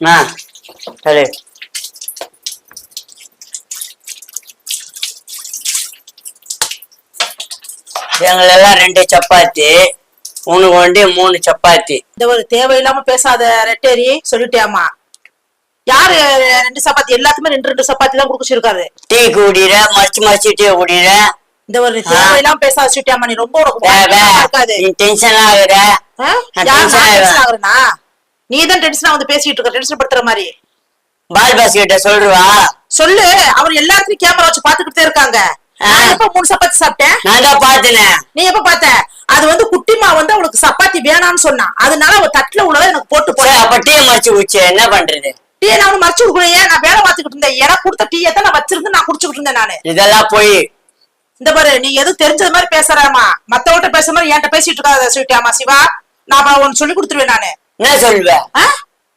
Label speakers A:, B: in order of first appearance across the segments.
A: ஆ சரி. எங்களெல்லாம் ரெண்டு சப்பாத்தி உனக்கு வந்து மூணு சப்பாத்தி.
B: இந்த ஒரு தேவையில்லாம பேசாத ரெட்டேரி சொல்லிட்டியாமா யாரு ரெண்டு சப்பாத்தி? எல்லாத்துக்குமே ரெண்டு ரெண்டு சப்பாத்தி தான் கொடுக்க சொல்லிருக்காரு
A: டீ குடிக்கிற மறைச்சு மறைச்சு டீ குடிக்கிற
B: இந்த ஒரு தேவையில்லாம பேசாத சொல்லிட்டியாமா நீ ரொம்ப உனக்கு
A: டென்ஷன் ஆகுற.
B: டென்ஷன் ஆகுறேனா? நீ தான் டென்ஷனா வந்து பேசிட்டு இருக்க டென்ஷன் படுத்துற மாதிரி.
A: பால் பாஸ் கிட்ட சொல்றவா
B: சொல்லு அவர் எல்லாத்துலயும் கேமரா வச்சு பாத்துக்கிட்டே இருக்காங்க. நான் எப்ப மூணு சப்பாத்தி சாப்பிட்டேன்?
A: நான் தான் பாத்துனேன்
B: நீ எப்ப பார்த்த? அது வந்து குட்டிமா வந்து அவளுக்கு சப்பாத்தி வேணாம்னு சொன்னா. அதனால அவ தட்டுல உள்ளதை எனக்கு போட்டு போய்
A: அப்ப டீ மறைச்சு குடிச்சு என்ன பண்றது?
B: டீ நான் மறைச்சு கொடுக்குறேன் நான் வேலை பார்த்துக்கிட்டு இருந்தேன். எனக்கு கொடுத்த டீயை தான் நான் வச்சிருந்து நான் குடிச்சுக்கிட்டு இருந்தேன் நானு.
A: இதெல்லாம் போய்.
B: இந்த பாரு நீ எதுவும் தெரிஞ்சது மாதிரி பேசுறாமா? மத்தவங்கிட்ட பேசுற மாதிரி என்கிட்ட பேசிட்டு இருக்காத சொல்லிட்டியாமா சிவா. நான் உனக்கு சொல்லி கொடுத்துருவேன் நானு.
A: என்ன சொல்லுவ?
B: ஆ?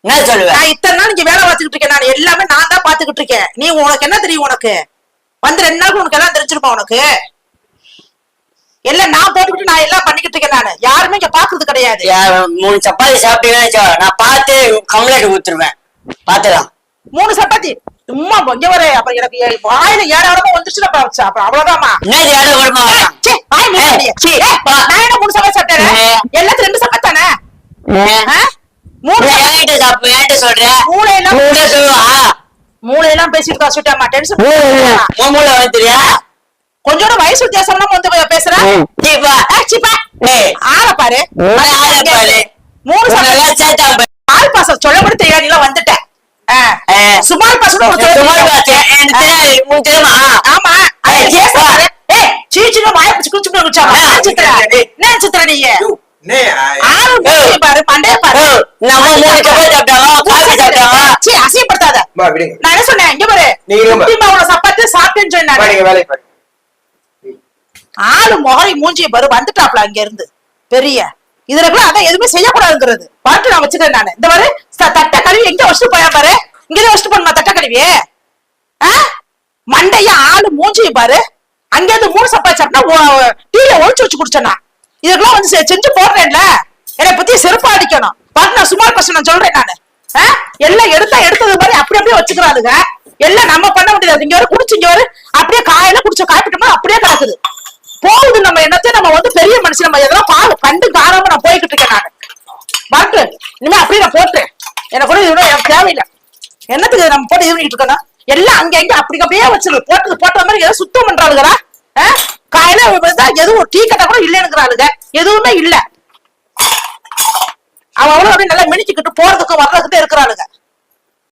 A: என்ன சொல்லுவ?
B: நான் இத்தனை நாள் இங்க வேலை பார்த்துக்கிட்டு இருக்கேன். நான் எல்லாமே நான் தான் பாத்துக்கிட்டு இருக்கேன். நீ உனக்கு என்ன தெரியும் உனக்கு? வந்து ரெண்டு நாள் உனக்கு எல்லாம் தெரிஞ்சிருப்பா உனக்கு? எல்லாம் நான் போட்டுக்கிட்டு நான் எல்லாம் பண்ணிக்கிட்டு இருக்கேன் நானு. யாருமே இங்க பாக்குறது கிடையாது.
A: மூணு சப்பாத்தி சாப்பிட்டீங்கன்னு நான் பார்த்து கம்ப்ளைண்ட் கொடுத்துருவேன் பாத்துக்கலாம்
B: மூணு சப்பாத்தி? சும்மா வர. அப்புறம் எனக்கு வாயில ஏழாயிரமா வந்துருச்சுன்னா அப்புறம் ஏய்,
A: பா.
B: நான் என்ன மூணு சப்பாத்தி சாப்பிட்டேன். மூளையெல்லாம் பேசிட்டு சுட்டாமா டென்ஷன்
A: மூளை வந்துறியா
B: கொஞ்சோட வயசு வித்தியாசம்லாம் வந்து பேசுற?
A: சீப்பா.
B: ஏ, சீப்பா. ஆள பாரு.
A: உன்னை ஆளை பாரு.
B: மூணு
A: பாரு.
B: ஆள் பாசம் சொல்ல கூட தெரியாது நீ எல்லாம் வந்துட்ட ஆ.
A: ஏ.
B: சுமார் பாசம். ஒரு
A: தெரியுமா?
B: ஆமா.
A: ஏய்,
B: சீச்சில வாய போய் குடிச்சாமா
A: ஆ.
B: சித்ரா என்ன சித்ரா நீ? பாரு மண்டைய பாரு.
A: நம்ம மூணு சப்பாத்தி காஃபி
B: அசியப்படுத்தாத நான் என்ன சொன்னேன்? இங்க சப்பாத்தி சாப்பிட்டேன்னு ஆளு முகரி மூஞ்சிய பாரு வந்துட்டாப்ல அங்க இருந்து பெரிய. இதுல கூட அதான் எதுவுமே செய்யக்கூடாதுங்கிறது. பாட்டு நான் வச்சுக்கிறேன் நானு. இந்த பாரு ச- தட்டை கழுவி எங்க வச்சுட்டு போயா பாரு? இங்கதான் வச்சுட்டு போணுமா தட்டை கழுவி ஆ? மண்டைய ஆளு மூஞ்சிய பாரு. அங்க இருந்து மூணு சப்பாத்தி சாப்பிட்டா டீல ஒழிச்சு வச்சு குடிச்சேனா இதுக்கெல்லாம் வந்து செஞ்சு போடுறேன்ல. என்னை பத்தி செருப்பா அடிக்கணும். பாட்டு நான் சுமார் பசங்க நான் சொல்றேன் நானு. எல்லாம் எடுத்தா எடுத்தது மாதிரி அப்படி அப்படியே வச்சுக்கிறாளுங்க. எல்லாம் நம்ம பண்ண முடியாது இங்க ஒரு குடிச்சு இங்க ஒரு அப்படியே காயில குடிச்ச காய்ப்பிட்டோம்னா அப்படியே கிடக்குது. போகுது நம்ம என்னத்தையும் நம்ம வந்து பெரிய மனுஷன். நம்ம எதெல்லாம் பால் கண்டு காராம நான் போய்கிட்டு இருக்கேன் நானு. வரட்டு இனிமே அப்படியே நான் போட்டுறேன். எனக்கு கூட இவ்வளோ எனக்கு தேவையில்லை. என்னத்துக்கு நம்ம போட்டு இருந்துட்டு இருக்கணும்? எல்லாம் அங்க இங்க அப்படி அப்படியே வச்சிரு. போட்டது போட்ட மாதிரி ஏதோ சுத்தம் பண்றாளுங்கடா. காயில எதுவும் டீ கட்டா கூட இல்லைன்னுங்கிறாளுங்க எதுவுமே இல்லை. அவன் அவ்வளவு அப்படியே நல்லா மினிச்சுக்கிட்டு போறதுக்கு வர்றதுக்கு இருக்கிறாளுங்க.